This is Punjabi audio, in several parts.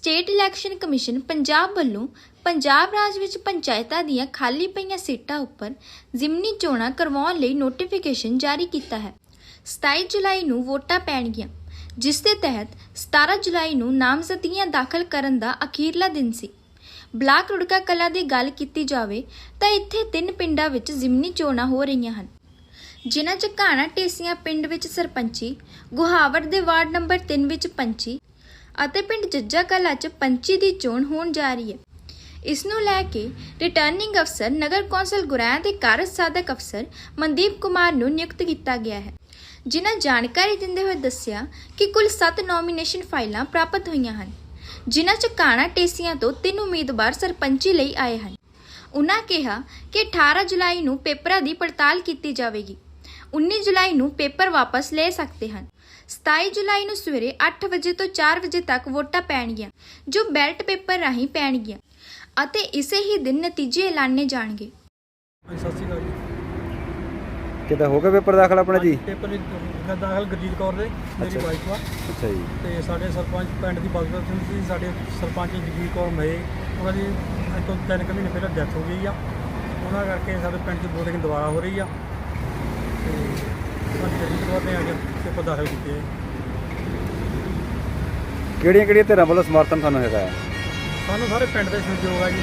ਸਟੇਟ ਇਲੈਕਸ਼ਨ ਕਮਿਸ਼ਨ ਪੰਜਾਬ ਵੱਲੋਂ ਪੰਜਾਬ ਰਾਜ ਵਿੱਚ ਪੰਚਾਇਤਾਂ ਦੀਆਂ ਖਾਲੀ ਪਈਆਂ ਸੀਟਾਂ ਉੱਪਰ ਜ਼ਿਮਨੀ ਚੋਣਾਂ ਕਰਵਾਉਣ ਲਈ ਨੋਟੀਫਿਕੇਸ਼ਨ ਜਾਰੀ ਕੀਤਾ ਹੈ। 27 ਜੁਲਾਈ ਨੂੰ ਵੋਟਾਂ ਪੈਣਗੀਆਂ, ਜਿਸ ਦੇ ਤਹਿਤ 17 ਜੁਲਾਈ ਨੂੰ ਨਾਮਜ਼ਦਗੀਆਂ ਦਾਖਲ ਕਰਨ ਦਾ ਅਖੀਰਲਾ ਦਿਨ ਸੀ। ਬਲਾਕ ਰੁੜਕਾ ਕਲਾ ਦੀ ਗੱਲ ਕੀਤੀ ਜਾਵੇ ਤਾਂ ਇੱਥੇ ਤਿੰਨ ਪਿੰਡਾਂ ਵਿੱਚ ਜ਼ਿਮਨੀ ਚੋਣਾਂ ਹੋ ਰਹੀਆਂ ਹਨ। ਜਿਨ੍ਹਾਂ 'ਚ ਘਾਣਾ ਟੇਸੀਆਂ ਪਿੰਡ ਵਿੱਚ ਸਰਪੰਚੀ, ਗੁਹਾਵਰ ਦੇ ਵਾਰਡ ਨੰਬਰ 3 ਵਿੱਚ ਪੰਚੀ ਅਤੇ ਪਿੰਡ ਜੱਜਾ ਕਲਾ 'ਚ ਪੰਚੀ ਦੀ ਚੋਣ ਹੋਣ ਜਾ ਰਹੀ ਹੈ। ਇਸ ਨੂੰ ਲੈ ਕੇ ਰਿਟਰਨਿੰਗ ਅਫਸਰ, ਨਗਰ ਕੌਂਸਲ ਗੁਰਾਇਆ ਦੇ ਕਾਰਜ ਸਾਧਕ ਅਫਸਰ ਮਨਦੀਪ ਕੁਮਾਰ ਨੂੰ ਨਿਯੁਕਤ ਕੀਤਾ ਗਿਆ ਹੈ। ਜਿਨ੍ਹਾਂ ਜਾਣਕਾਰੀ ਦਿੰਦੇ ਹੋਏ ਦੱਸਿਆ ਕਿ ਕੁੱਲ 7 ਨੋਮੀਨੇਸ਼ਨ ਫਾਈਲਾਂ ਪ੍ਰਾਪਤ ਹੋਈਆਂ ਹਨ, ਜਿਨ੍ਹਾਂ 'ਚ ਕਾਣਾ ਟੇਸੀਆਂ ਤੋਂ ਤਿੰਨ ਉਮੀਦਵਾਰ ਸਰਪੰਚੀ ਲਈ ਆਏ ਹਨ। ਉਨ੍ਹਾਂ ਕਿਹਾ ਕਿ 18 ਜੁਲਾਈ ਨੂੰ ਪੇਪਰਾਂ ਦੀ ਪੜਤਾਲ ਕੀਤੀ ਜਾਵੇਗੀ। 19 ਜੁਲਾਈ ਨੂੰ ਪੇਪਰ ਵਾਪਸ ਲੈ ਸਕਦੇ ਹਨ। 27 ਜੁਲਾਈ ਨੂੰ ਸਵੇਰੇ 8 ਵਜੇ ਤੋਂ 4 ਵਜੇ ਤੱਕ ਵੋਟਾਂ ਪੈਣਗੀਆਂ ਜੋ ਬੈਲਟ ਪੇਪਰ ਰਾਹੀਂ ਪੈਣਗੀਆਂ ਅਤੇ ਇਸੇ ਹੀ ਦਿਨ ਨਤੀਜੇ ਐਲਾਨੇ ਜਾਣਗੇ। ਸਤਿ ਸ਼੍ਰੀ ਅਕਾਲ ਜੀ। ਕਿਤਾ ਹੋ ਗਿਆ ਪੇਪਰ ਦਾਖਲ ਆਪਣਾ ਜੀ? ਪੇਪਰ ਵਿੱਚ ਮੈਂ ਦਾਖਲ ਗੁਰਜੀਤ ਕੌਰ ਦੇ ਮੇਰੀ। ਵਾਈਫ ਆ। ਅੱਛਾ ਜੀ। ਤੇ ਸਾਡੇ ਸਰਪੰਚ ਪਿੰਡ ਦੀ ਬਗਦਰ ਸਿੰਘ ਸੀ ਸਾਡੇ ਸਰਪੰਚ ਜਗੀਰ ਕੌਰ ਮਏ ਉਹਨਾਂ ਦੀ ਅੱਜ ਤੋਂ ਤਿੰਨ ਕੁ ਮਹੀਨੇ ਪਹਿਲਾਂ ਡੈਥ ਹੋ ਗਈ ਆ। ਉਹਨਾਂ ਕਰਕੇ ਸਾਡੇ ਪਿੰਡ 'ਚ VOTING ਦੁਬਾਰਾ ਹੋ ਰਹੀ ਆ। ਤੇ ਨੇ ਅੱਜ ਪੇਪਰ ਦਾਖਲ ਕੀਤੇ ਆ। ਕਿਹੜੀਆਂ ਕਿਹੜੀਆਂ ਧਿਰਾਂ ਵੱਲੋਂ ਸਮਰਥਨ ਤੁਹਾਨੂੰ ਹੈਗਾ ਹੈ? ਸਾਨੂੰ ਸਾਰੇ ਪਿੰਡ ਦੇ ਸਹਿਯੋਗ ਆ ਜੀ।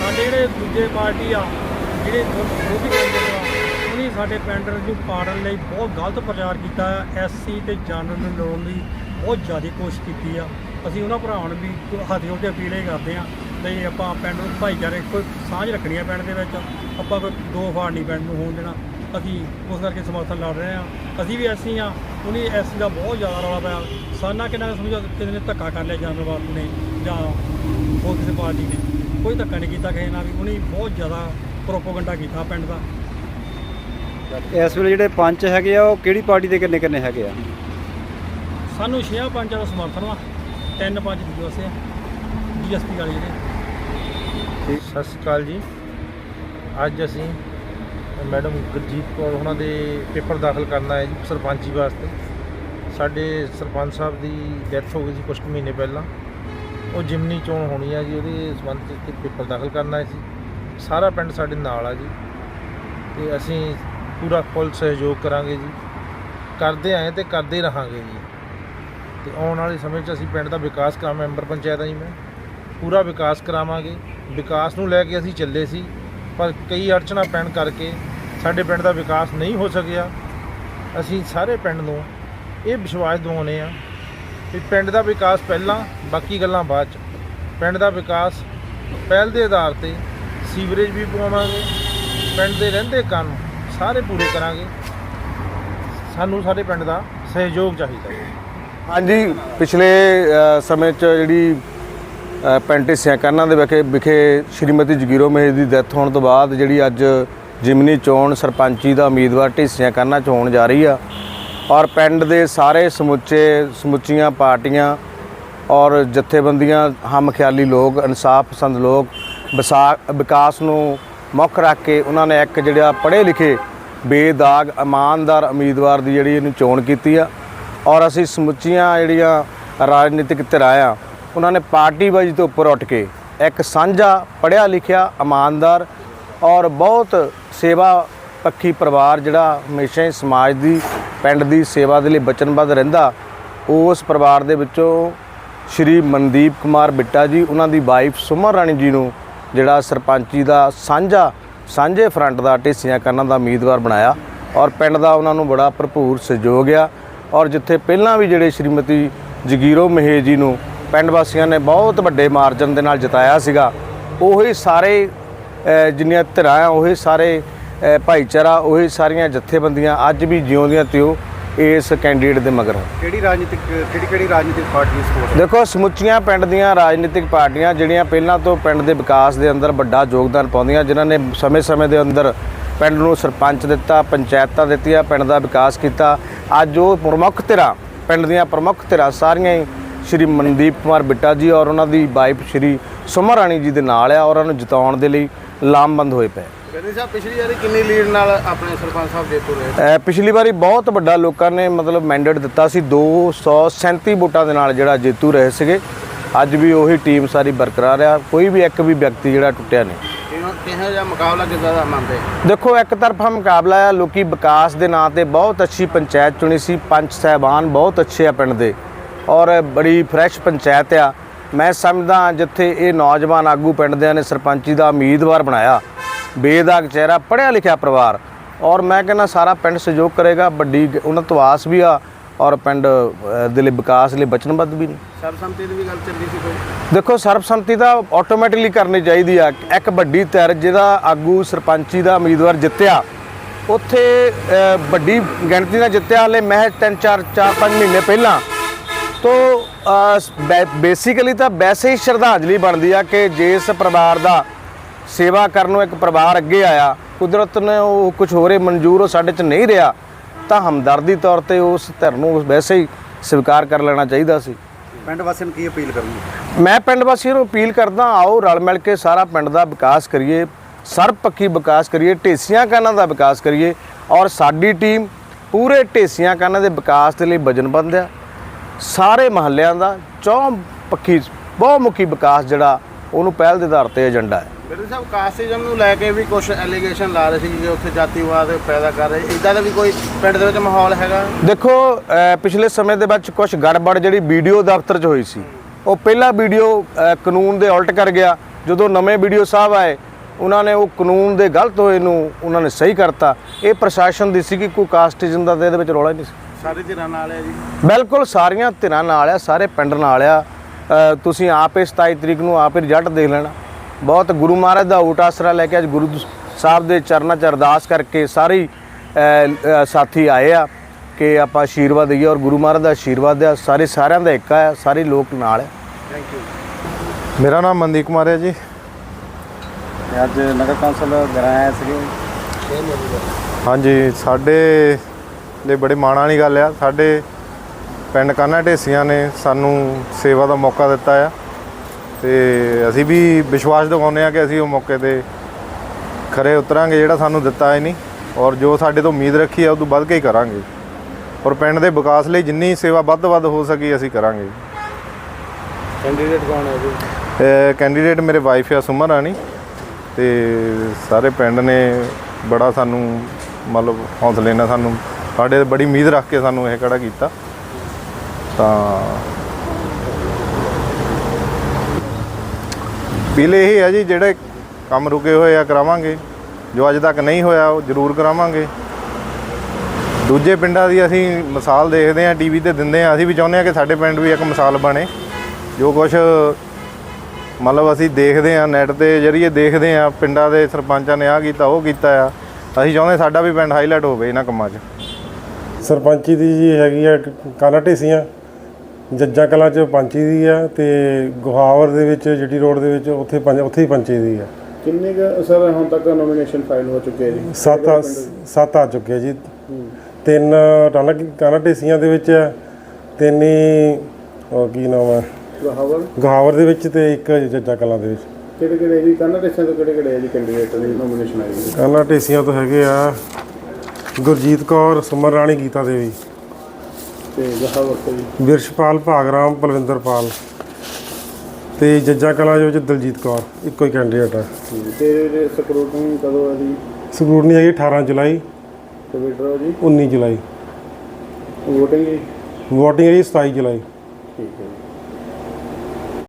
ਸਾਡੇ ਜਿਹੜੇ ਦੂਜੇ ਪਾਰਟੀ ਆ ਜਿਹੜੇ ਵਿਰੋਧੀ ਕੈਂਡੀਡੇਟ ਆ ਉਹਨੇ ਸਾਡੇ ਪਿੰਡ ਨੂੰ ਪਾੜਨ ਲਈ ਬਹੁਤ ਗਲਤ ਪ੍ਰਚਾਰ ਕੀਤਾ ਐਸਸੀ ਤੇ ਜਨਰਲ ਨੂੰ ਲਾਉਣ ਦੀ ਬਹੁਤ ਜ਼ਿਆਦਾ ਕੋਸ਼ਿਸ਼ ਕੀਤੀ ਆ। ਅਸੀਂ ਉਹਨਾਂ ਭਰਾਵਾਂ ਨੂੰ ਵੀ ਹੱਥ ਜੋੜ ਕੇ ਅਪੀਲ ਇਹ ਕਰਦੇ ਆ ਵੀ ਆਪਾਂ ਪਿੰਡ ਨੂੰ ਭਾਈਚਾਰੇ ਕੋਈ ਸਾਂਝ ਰੱਖਣੀ ਆ ਪਿੰਡ ਦੇ ਵਿੱਚ। ਆਪਾਂ ਕੋਈ ਦੋ ਫਾੜ ਨਹੀਂ ਪਿੰਡ ਨੂੰ ਹੋਣ ਦੇਣਾ। ਅਸੀਂ ਉਸ ਕਰਕੇ ਸਮਰਥਨ ਲੜ ਰਹੇ ਆ ਅਸੀਂ ਵੀ ਐਸੀ ਆ ਉਹਨੇ ਐਸੀ ਦਾ ਬਹੁਤ ਜ਼ਿਆਦਾ ਰੌਲਾ ਪਿਆ ਸਾਨਾ ਕਿੰਨਾ ਸਮਝੋ ਕਿਸੇ ਨੇ ਧੱਕਾ ਕਰ ਲਿਆ ਜਾਨਵਰ ਨੇ ਜਾਂ ਹੋਰ ਕਿਸੇ ਪਾਰਟੀ ਨੇ। ਕੋਈ ਧੱਕਾ ਨਹੀਂ ਕੀਤਾ ਕਿਸੇ ਨਾਲ ਵੀ ਉਹਨੇ ਬਹੁਤ ਜ਼ਿਆਦਾ ਪ੍ਰੋਪੋਗੰਡਾ ਕੀਤਾ ਪਿੰਡ ਦਾ। ਇਸ ਵੇਲੇ ਜਿਹੜੇ ਪੰਚ ਹੈਗੇ ਆ ਉਹ ਕਿਹੜੀ ਪਾਰਟੀ ਦੇ ਕਿੰਨੇ ਕਿੰਨੇ ਹੈਗੇ ਆ? ਸਾਨੂੰ ਛੇ ਪੰਜਾਂ ਦਾ ਸਮਰਥਨ ਵਾ। ਤਿੰਨ ਪੰਜ ਦੂਜੇ ਪਾਸੇ ਆ। ਡੀਐਸਪੀ ਵਾਲੇ ਜਿਹੜੇ। ਸਤਿ ਸ਼੍ਰੀ ਅਕਾਲ ਜੀ। ਅੱਜ ਅਸੀਂ ਮੈਡਮ ਗੁਰਜੀਤ ਕੌਰ ਉਹਨਾਂ ਦੇ ਪੇਪਰ ਦਾਖਲ ਕਰਨਾ ਹੈ ਜੀ, ਸਰਪੰਚੀ ਵਾਸਤੇ। ਸਾਡੇ ਸਰਪੰਚ ਸਾਹਿਬ ਦੀ ਡੈਥ ਹੋ ਗਈ ਸੀ ਕੁਝ ਕੁ ਮਹੀਨੇ ਪਹਿਲਾਂ। ਉਹ ਜਿਮਨੀ ਚੋਣ ਹੋਣੀ ਆ ਜੀ, ਉਹਦੇ ਸੰਬੰਧ 'ਚ ਇੱਥੇ ਪੇਪਰ ਦਾਖਲ ਕਰਨਾ ਹੈ ਸੀ ਸਾਰਾ ਪਿੰਡ ਸਾਡੇ ਨਾਲ ਆ ਜੀ। ਤੇ ਅਸੀਂ ਪੂਰਾ ਫੁੱਲ ਸਹਿਯੋਗ ਕਰਾਂਗੇ ਜੀ। ਕਰਦੇ ਆਏ ਤੇ ਕਰਦੇ ਰਹਾਂਗੇ ਜੀ। ਤੇ ਆਉਣ ਵਾਲੇ ਸਮੇਂ 'ਚ ਅਸੀਂ ਪਿੰਡ ਦਾ ਵਿਕਾਸ ਕਰਾਂ ਮੈਂਬਰ ਪੰਚਾਇਤ ਆ ਜੀ ਮੈਂ। ਪੂਰਾ ਵਿਕਾਸ ਕਰਾਵਾਂਗੇ। ਵਿਕਾਸ ਨੂੰ ਲੈ ਕੇ ਅਸੀਂ ਚੱਲੇ ਸੀ, ਪਰ ਕਈ ਅੜਚਣਾਂ ਪੈਣ ਕਰਕੇ ਸਾਡੇ ਪਿੰਡ ਦਾ ਵਿਕਾਸ ਨਹੀਂ ਹੋ ਸਕਿਆ। ਅਸੀਂ ਸਾਰੇ ਪਿੰਡ ਨੂੰ ਇਹ ਵਿਸ਼ਵਾਸ ਦਿਵਾਉਂਦੇ ਆ ਕਿ ਪਿੰਡ ਦਾ ਵਿਕਾਸ ਪਹਿਲਾਂ ਬਾਕੀ ਗੱਲਾਂ ਬਾਅਦ ਚ। ਪਿੰਡ ਦਾ ਵਿਕਾਸ ਪਹਿਲ ਦੇ ਆਧਾਰ ਤੇ ਸੀਵਰੇਜ ਵੀ ਪਵਾਵਾਂਗੇ ਪਿੰਡ ਦੇ ਰਹਿੰਦੇ ਕੰਮ ਸਾਰੇ ਪੂਰੇ ਕਰਾਂਗੇ। ਸਾਨੂੰ ਸਾਡੇ ਪਿੰਡ ਦਾ ਸਹਿਯੋਗ ਚਾਹੀਦਾ ਹੈ। ਹਾਂਜੀ ਪਿਛਲੇ ਸਮੇਂ 'ਚ ਜਿਹੜੀ ਅ, ਪਿੰਡ ਢਿੱਸਿਆਂ ਕਰਨਾਂ ਦੇ ਵਿਖੇ ਵਿਖੇ ਸ਼੍ਰੀਮਤੀ ਜਗੀਰੋ ਮਹੇਸ਼ ਦੀ ਡੈਥ ਹੋਣ ਤੋਂ ਬਾਅਦ ਜਿਹੜੀ ਅੱਜ ਜਿਮਨੀ ਚੋਣ ਸਰਪੰਚੀ ਦਾ ਉਮੀਦਵਾਰ ਢਿੱਸਿਆਂ ਕਰਨਾ 'ਚ ਹੋਣ ਜਾ ਰਹੀ ਆ। ਔਰ ਪਿੰਡ ਦੇ ਸਾਰੇ ਸਮੁੱਚੇ, ਸਮੁੱਚੀਆਂ ਪਾਰਟੀਆਂ ਔਰ ਜਥੇਬੰਦੀਆਂ ਹਮ ਖਿਆਲੀ ਲੋਕ, ਇਨਸਾਫ ਪਸੰਦ ਲੋਕ, ਵਿਸਾ- ਵਿਕਾਸ ਨੂੰ ਮੁੱਖ ਰੱਖ ਕੇ ਉਹਨਾਂ ਨੇ ਇੱਕ ਜਿਹੜਾ ਪੜ੍ਹੇ ਲਿਖੇ ਬੇਦਾਗ, ਇਮਾਨਦਾਰ ਉਮੀਦਵਾਰ ਦੀ ਜਿਹੜੀ ਇਹਨੂੰ ਚੋਣ ਕੀਤੀ ਆ। ਔਰ ਅਸੀਂ ਸਮੁੱਚੀਆਂ ਜਿਹੜੀਆਂ ਰਾਜਨੀਤਿਕ ਧਿਰਾਂ ਉਹਨਾਂ ਨੇ ਪਾਰਟੀ ਬਾਜੀ ਤੋਂ ਉੱਪਰ ਉੱਠ ਕੇ ਇੱਕ ਸਾਂਝਾ ਪੜ੍ਹਿਆ ਲਿਖਿਆ, ਇਮਾਨਦਾਰ ਔਰ ਬਹੁਤ ਸੇਵਾ ਪੱਖੀ ਪਰਿਵਾਰ ਜਿਹੜਾ ਹਮੇਸ਼ਾ ਹੀ ਸਮਾਜ ਦੀ, ਪਿੰਡ ਦੀ ਸੇਵਾ ਦੇ ਲਈ ਵਚਨਬੱਧ ਰਹਿੰਦਾ, ਉਸ ਪਰਿਵਾਰ ਦੇ ਵਿੱਚੋਂ ਸ਼੍ਰੀ ਮਨਦੀਪ ਕੁਮਾਰ ਬਿੱਟਾ ਜੀ, ਉਹਨਾਂ ਦੀ ਵਾਈਫ ਸੁਮਨ ਰਾਣੀ ਜੀ ਨੂੰ ਜਿਹੜਾ ਸਰਪੰਚੀ ਦਾ ਸਾਂਝਾ, ਸਾਂਝੇ ਫਰੰਟ ਦਾ ਢੇਸੀਆਂ ਕਰਨਾਂ ਦਾ ਉਮੀਦਵਾਰ ਬਣਾਇਆ ਔਰ ਪਿੰਡ ਦਾ ਉਹਨਾਂ ਨੂੰ ਬੜਾ ਭਰਪੂਰ ਸਹਿਯੋਗ ਆ। ਔਰ ਜਿੱਥੇ ਪਹਿਲਾਂ ਵੀ ਜਿਹੜੇ ਸ਼੍ਰੀਮਤੀ ਜਗੀਰੋ ਮਹੇ ਜੀ ਨੂੰ ਪਿੰਡ ਵਾਸੀਆਂ ਨੇ ਬਹੁਤ ਵੱਡੇ ਮਾਰਜਨ ਦੇ ਨਾਲ ਜਿਤਾਇਆ ਸੀਗਾ, ਉਹੀ ਸਾਰੇ ਜਿੰਨੀਆਂ ਧਿਰਾਂ ਆ ਉਹੀ ਸਾਰੇ ਭਾਈਚਾਰਾ ਉਹੀ ਸਾਰੀਆਂ ਜਥੇਬੰਦੀਆਂ ਅੱਜ ਵੀ ਜਿਉਂਦੀਆਂ ਤਿਉ ਇਸ ਕੈਂਡੀਡੇਟ ਦੇ ਮਗਰ ਕਿਹੜੀ ਰਾਜਨੀਤਿਕ ਕਿਹੜੀ ਕਿਹੜੀ ਰਾਜਨੀਤਿਕ ਪਾਰਟੀ ਦੀ ਸਪੋਰਟ ਦੇਖੋ ਸਮੁੱਚੀਆਂ ਪਿੰਡ ਦੀਆਂ ਰਾਜਨੀਤਿਕ ਪਾਰਟੀਆਂ ਜਿਹੜੀਆਂ ਪਹਿਲਾਂ ਤੋਂ ਪਿੰਡ ਦੇ ਵਿਕਾਸ ਦੇ ਅੰਦਰ ਵੱਡਾ ਯੋਗਦਾਨ ਪਾਉਂਦੀਆਂ ਜਿਨ੍ਹਾਂ ਨੇ ਸਮੇਂ-ਸਮੇਂ ਦੇ ਅੰਦਰ ਪਿੰਡ ਨੂੰ ਸਰਪੰਚ ਦਿੱਤਾ ਪੰਚਾਇਤਾਂ ਦਿੱਤੀਆਂ ਪਿੰਡ ਦਾ ਵਿਕਾਸ ਕੀਤਾ ਅੱਜ ਉਹ ਪ੍ਰਮੁੱਖ ਧਿਰਾਂ ਪਿੰਡ ਦੀਆਂ ਪ੍ਰਮੁੱਖ ਧਿਰਾਂ ਸਾਰੀਆਂ ਹੀ ਸ਼੍ਰੀ ਮਨਦੀਪ ਕੁਮਾਰ ਬਿੱਟਾ ਜੀ ਔਰ ਉਹਨਾਂ ਦੀ ਵਾਈਫ ਸ਼੍ਰੀ ਸੁਮਨ ਰਾਣੀ ਜੀ ਦੇ ਨਾਲ ਆ ਔਰ ਉਹਨਾਂ ਨੂੰ ਜਿਤਾਉਣ ਦੇ ਲਈ ਲਾਮਬੰਦ ਹੋਏ ਪਏ। ਕਹਿੰਦੇ ਸਾਹਿਬ ਪਿਛਲੀ ਵਾਰੀ ਕਿੰਨੀ ਲੀਡ ਨਾਲ ਆਪਣੇ ਸਰਪੰਚ ਸਾਹਿਬ ਜੇਤੂ ਰਹੇ? ਪਿਛਲੀ ਵਾਰੀ ਬਹੁਤ ਵੱਡਾ ਲੋਕਾਂ ਨੇ ਮਤਲਬ ਮੈਂਡੇਟ ਦਿੱਤਾ ਸੀ। 237 ਵੋਟਾਂ ਦੇ ਨਾਲ ਜਿਹੜਾ ਜੇਤੂ ਰਹੇ ਸੀਗੇ। ਅੱਜ ਵੀ ਉਹੀ ਟੀਮ ਸਾਰੀ ਬਰਕਰਾਰ ਆ। ਕੋਈ ਵੀ ਇੱਕ ਵੀ ਵਿਅਕਤੀ ਜਿਹੜਾ ਟੁੱਟਿਆ ਨਹੀਂ। ਕਿਹੋ ਜਿਹਾ ਮੁਕਾਬਲਾ ਕਿੱਦਾਂ ਦਾ ਮੰਨਦੇ? ਦੇਖੋ ਇੱਕ ਤਰਫਾ ਮੁਕਾਬਲਾ ਆ। ਲੋਕੀ ਵਿਕਾਸ ਦੇ ਨਾਂ ਤੇ ਬਹੁਤ ਅੱਛੀ ਪੰਚਾਇਤ ਚੁਣੀ ਸੀ। ਪੰਚ ਸਹਿਬਾਨ ਬਹੁਤ ਅੱਛੇ ਆ ਪਿੰਡ ਦੇ। ਔਰ ਬੜੀ ਫਰੈਸ਼ ਪੰਚਾਇਤ ਆ। ਮੈਂ ਸਮਝਦਾ ਜਿੱਥੇ ਇਹ ਨੌਜਵਾਨ ਆਗੂ ਪਿੰਡ ਦੇ ਨੇ ਸਰਪੰਚੀ ਦਾ ਉਮੀਦਵਾਰ ਬਣਾਇਆ ਬੇਦਾਗ ਚਿਹਰਾ ਪੜ੍ਹਿਆ ਲਿਖਿਆ ਪਰਿਵਾਰ। ਔਰ ਮੈਂ ਕਹਿੰਦਾ ਸਾਰਾ ਪਿੰਡ ਸਹਿਯੋਗ ਕਰੇਗਾ ਵੱਡੀ ਗ- ਉਨਤਵਾਸ ਵੀ ਆ ਔਰ ਪਿੰਡ ਦੇ ਲਈ ਵਿਕਾਸ ਲਈ ਵਚਨਬੱਧ ਵੀ ਨੇ। ਸਰਬਸੰਮਤੀ ਦੀ ਵੀ ਗੱਲ ਚੱਲੀ ਸੀ ਕੋਈ? ਦੇਖੋ ਸਰਬਸੰਮਤੀ ਤਾਂ ਆਟੋਮੈਟਿਕਲੀ ਕਰਨੀ ਚਾਹੀਦੀ ਆ। ਇੱਕ ਵੱਡੀ ਧਿਰ ਜਿਹਦਾ ਆਗੂ ਸਰਪੰਚੀ ਦਾ ਉਮੀਦਵਾਰ ਜਿੱਤਿਆ ਉੱਥੇ ਵੱਡੀ ਗਿਣਤੀ ਨਾਲ ਜਿੱਤਿਆ ਹਲੇ ਮਹਿਜ 3 4 4 5 ਮਹੀਨੇ ਪਹਿਲਾਂ। ਤੋਂ ਬੇਸਿਕਲੀ ਤਾਂ ਵੈਸੇ ਹੀ ਸ਼ਰਧਾਂਜਲੀ ਬਣਦੀ ਆ ਕਿ ਜਿਸ ਪਰਿਵਾਰ ਦਾ ਸੇਵਾ ਕਰਨ ਨੂੰ ਇੱਕ ਪਰਿਵਾਰ ਅੱਗੇ ਆਇਆ ਕੁਦਰਤ ਨੇ ਉਹ ਕੁਝ ਹੋਰੇ ਮਨਜ਼ੂਰ ਉਹ ਸਾਡੇ 'ਚ ਨਹੀਂ ਰਿਹਾ ਤਾਂ ਹਮਦਰਦੀ ਤੌਰ ਤੇ ਉਸ ਧਿਰ ਨੂੰ ਵੈਸੇ ਹੀ ਸਵੀਕਾਰ ਕਰ ਲੈਣਾ ਚਾਹੀਦਾ ਸੀ। ਪਿੰਡ ਵਾਸੀਆਂ ਨੂੰ ਕੀ ਅਪੀਲ ਕਰੂੰਗੇ? ਮੈਂ ਪਿੰਡ ਵਾਸੀਆਂ ਨੂੰ ਅਪੀਲ ਕਰਦਾ ਆਓ ਰਲ ਮਿਲ ਕੇ ਸਾਰਾ ਪਿੰਡ ਦਾ ਵਿਕਾਸ ਕਰੀਏ ਸਰਬਪੱਖੀ ਵਿਕਾਸ ਕਰੀਏ ਢੇਸੀਆਂ ਕਾਨਾਂ ਦਾ ਵਿਕਾਸ ਕਰੀਏ ਔਰ ਸਾਡੀ ਟੀਮ ਪੂਰੇ ਢੇਸੀਆਂ ਕਾਨਾਂ ਦੇ ਵਿਕਾਸ ਦੇ ਲਈ ਵਜਨਬੰਦ ਆ। ਸਾਰੇ ਮਹੱਲਿਆਂ ਦਾ ਚੌਂ ਪੱਖੀ ਬਹੁਮੁਖੀ ਵਿਕਾਸ ਜਿਹੜਾ ਉਹਨੂੰ ਪਹਿਲ ਦੇ ਆਧਾਰ ਤੇ ਏਜੰਡਾ ਹੈ। ਬਿਰਧ ਸਾਹਿਬ ਕਾਸਟਿਜ਼ਮ ਨੂੰ ਲੈ ਕੇ ਵੀ ਕੁਝ ਐਲੀਗੇਸ਼ਨ ਲਾ ਰਹੇ ਸੀ ਕਿ ਉੱਥੇ ਜਾਤੀਵਾਦ ਪੈਦਾ ਕਰ ਰਹੇ। ਇਦਾਂ ਦਾ ਵੀ ਕੋਈ ਪਿੰਡ ਦੇ ਵਿੱਚ ਮਾਹੌਲ ਹੈਗਾ? ਦੇਖੋ ਪਿਛਲੇ ਸਮੇਂ ਦੇ ਵਿੱਚ ਕੁਝ ਗੜਬੜ ਜਿਹੜੀ ਵੀਡੀਓ ਦਫ਼ਤਰ 'ਚ ਹੋਈ ਸੀ ਉਹ ਪਹਿਲਾ ਵੀਡੀਓ ਕਾਨੂੰਨ ਦੇ ਉਲਟ ਕਰ ਗਿਆ। ਜਦੋਂ ਨਵੇਂ ਵੀਡੀਓ ਸਾਹਿਬ ਆਏ ਉਹਨਾਂ ਨੇ ਉਹ ਕਾਨੂੰਨ ਦੇ ਗਲਤ ਹੋਏ ਨੂੰ ਉਹਨਾਂ ਨੇ ਸਹੀ ਕਰਤਾ। ਇਹ ਪ੍ਰਸ਼ਾਸਨ ਦੀ ਸੀ ਕਿ ਕੋਈ ਕਾਸਟਿਜ਼ਮ ਦਾ ਇਹਦੇ ਵਿੱਚ ਰੌਲਾ ਨਹੀਂ ਸੀ। ਸਾਰੀ ਧਿਰਾਂ ਨਾਲ ਹੈ ਜੀ। ਬਿਲਕੁਲ ਸਾਰੀਆਂ ਧਿਰਾਂ ਨਾਲ ਆ ਸਾਰੇ ਪਿੰਡ ਨਾਲ ਆ। ਅ, ਤੁਸੀਂ ਆਪ ਇਹ 27 ਤਰੀਕ ਨੂੰ ਆਪ ਹੀ ਰਿਜ਼ਲਟ ਦੇਖ ਲੈਣਾ। ਬਹੁਤ ਗੁਰੂ ਮਹਾਰਾਜ ਦਾ ਊਟ ਆਸਰਾ ਲੈ ਕੇ ਅੱਜ ਗੁਰੂ ਸਾਹਿਬ ਦੇ ਚਰਨਾਂ 'ਚ ਅਰਦਾਸ ਕਰਕੇ ਸਾਰੇ ਹੀ, ਅ, ਅ, ਸਾਥੀ ਆਏ ਆ ਕਿ ਆਪਾਂ ਆਸ਼ੀਰਵਾਦ ਦਈਏ ਔਰ ਗੁਰੂ ਮਹਾਰਾਜ ਦਾ ਆਸ਼ੀਰਵਾਦ ਆ। ਸਾਰੇ ਸਾਰਿਆਂ ਦਾ ਇੱਕ ਆ ਸਾਰੇ ਲੋਕ ਨਾਲ ਆ। ਮੇਰਾ ਨਾਮ ਮਨਦੀਪ ਕੁਮਾਰ ਹੈ ਜੀ। ਅੱਜ ਨਗਰ ਕੌਂਸਲ ਗਰਾਇਆ ਸੀਗੇ। ਹਾਂਜੀ ਸਾਡੇ ਲਈ ਬੜੇ ਮਾਣ ਵਾਲੀ ਗੱਲ ਆ ਸਾਡੇ ਪਿੰਡ ਕਾਨਾ ਢੇਸੀਆਂ ਨੇ ਸਾਨੂੰ ਸੇਵਾ ਦਾ ਮੌਕਾ ਦਿੱਤਾ ਆ। ਤੇ ਅਸੀਂ ਵੀ ਵਿਸ਼ਵਾਸ ਦਿਖਾਉਂਦੇ ਆ ਕਿ ਅਸੀਂ ਉਹ ਮੌਕੇ ਤੇ ਖਰੇ ਉਤਰਾਂਗੇ ਜਿਹੜਾ ਸਾਨੂੰ ਦਿੱਤਾ ਹੈ ਨਹੀਂ। ਔਰ ਜੋ ਸਾਡੇ ਤੋਂ ਉਮੀਦ ਰੱਖੀ ਆ ਉਹ ਤੋਂ ਵੱਧ ਕੇ ਹੀ ਕਰਾਂਗੇ। ਔਰ ਪਿੰਡ ਦੇ ਵਿਕਾਸ ਲਈ ਜਿੰਨੀ ਸੇਵਾ ਵੱਧ ਵੱਧ ਹੋ ਸਕੀ ਅਸੀਂ ਕਰਾਂਗੇ। ਕੈਂਡੀਡੇਟ ਕੌਣ ਹੈ ਜੀ? ਕੈਂਡੀਡੇਟ ਮੇਰੇ ਵਾਈਫ ਆ ਸੁਮਨ ਰਾਣੀ। ਤੇ ਸਾਰੇ ਪਿੰਡ ਨੇ ਬੜਾ ਸਾਨੂੰ ਮਤਲਬ ਹੌਸਲੇ ਨਾਲ ਸਾਨੂੰ ਸਾਡੇ ਤੇ ਬੜੀ ਉਮੀਦ ਰੱਖ ਕੇ ਸਾਨੂੰ ਇਹ ਖੜਾ ਕੀਤਾ। ਤਾਂ ਪੀਲੇ ਇਹ ਹੈ ਜੀ, ਜਿਹੜੇ ਕੰਮ ਰੁਕੇ ਹੋਏ ਆ ਕਰਾਵਾਂਗੇ, ਜੋ ਅੱਜ ਤੱਕ ਨਹੀਂ ਹੋਇਆ, ਉਹ ਜ਼ਰੂਰ ਕਰਾਵਾਂਗੇ। ਦੂਜੇ ਪਿੰਡਾਂ ਦੀ ਅਸੀਂ ਮਿਸਾਲ ਦੇਖਦੇ ਹਾਂ, ਟੀਵੀ ਤੇ ਦਿੰਦੇ ਹਾਂ। ਅਸੀਂ ਵੀ ਚਾਹੁੰਦੇ ਹਾਂ ਕਿ ਸਾਡੇ ਪਿੰਡ ਵੀ ਇੱਕ ਮਿਸਾਲ ਬਣੇ। ਜੋ ਕੁਝ ਮਤਲਬ ਅਸੀਂ ਦੇਖਦੇ ਹਾਂ, ਨੈਟ ਦੇ ਜਰੀਏ ਦੇਖਦੇ ਹਾਂ, ਪਿੰਡਾਂ ਦੇ ਸਰਪੰਚਾਂ ਨੇ ਆਹ ਕੀਤਾ, ਉਹ ਕੀਤਾ ਆ। ਅਸੀਂ ਚਾਹੁੰਦੇ ਸਾਡਾ ਵੀ ਪਿੰਡ ਹਾਈਲਾਈਟ ਹੋਵੇ ਇਹਨਾਂ ਕੰਮਾਂ 'ਚ। ਸਰਪੰਚੀ ਦੀ ਜੀ ਹੈਗੀ ਆ ਕਾਲਾ ਢੇਸੀਆਂ। ਜੱਜਾ ਕਲਾ ਚ ਪੰਚੀ ਦੀ ਆ ਤੇ ਗੁਹਾਵਰ ਦੇ ਵਿੱਚ ਜੱਟੀ ਰੋਡ ਦੇ ਵਿੱਚ ਉੱਥੇ ਪੰਜ ਉੱਥੇ ਹੀ ਪੰਚੀ ਦੀ ਆ। ਕਿੰਨੇ ਕੁ ਸਰ ਹੁਣ ਤੱਕ ਨੋਮੀਨੇਸ਼ਨ ਫਾਈਲ ਹੋ ਚੁੱਕੇ ਹੈ ਜੀ? ਸੱਤ ਆ- ਸੱਤ ਆ ਚੁੱਕੇ ਆ ਜੀ। ਤਿੰਨ ਟਾਲਾ ਕਾਲਾ ਢੇਸੀਆਂ ਦੇ ਵਿੱਚ ਆ, ਤਿੰਨ ਹੀ ਉਹ ਕੀ ਨਾਮ ਆ? ਗਹਾਵਰ? ਗੁਹਾਵਰ ਦੇ ਵਿੱਚ ਤੇ ਇੱਕ ਜੱਜਾ ਕਲਾ ਦੇ ਵਿੱਚ। ਕਿਹੜੇ ਕਿਹੜੇ ਜੀ? ਕੰਨਾ ਦੇਸ਼ਾਂ ਤੋਂ ਕਿਹੜੇ ਕਿਹੜੇ ਹੈ ਜੀ ਕੈਂਡੀਡੇਟ ਦੀ ਨੋਮੀਨੇਸ਼ਨ ਆਈ ਜੀ ਕਾਲਾ ਢੇਸੀਆਂ ਤੋਂ ਹੈਗੇ ਆ ਗੁਰਜੀਤ ਕੌਰ ਸੁਮਨ ਰਾਣੀ ਗੀਤਾ ਦੇਵੀ। ਤੇ ਗਹਾਵਰ ਤੋਂ ਜੀ। ਵਿਰਸ਼ਪਾਲ ਭਾਗਰਾਮ ਪਲਵਿੰਦਰਪਾਲ। ਤੇ ਜੱਜਾ ਕਲਾ ਦੇ ਵਿੱਚ ਦਲਜੀਤ ਕੌਰ ਇੱਕੋ ਹੀ ਕੈਂਡੀਡੇਟ ਆ। ਤੇ ਸਕਰੂਟਿੰਗ ਕਦੋਂ ਹੈ ਜੀ? ਸਕਰੂਟਨੀ ਹੈਗੀ 18 ਜੁਲਾਈ। ਤੇ ਵਿਡਰੋ ਜੀ। 19 ਜੁਲਾਈ। VOTING ਜੀ? VOTING ਹੈਗੀ 27 ਜੁਲਾਈ। ਠੀਕ ਹੈ ਜੀ।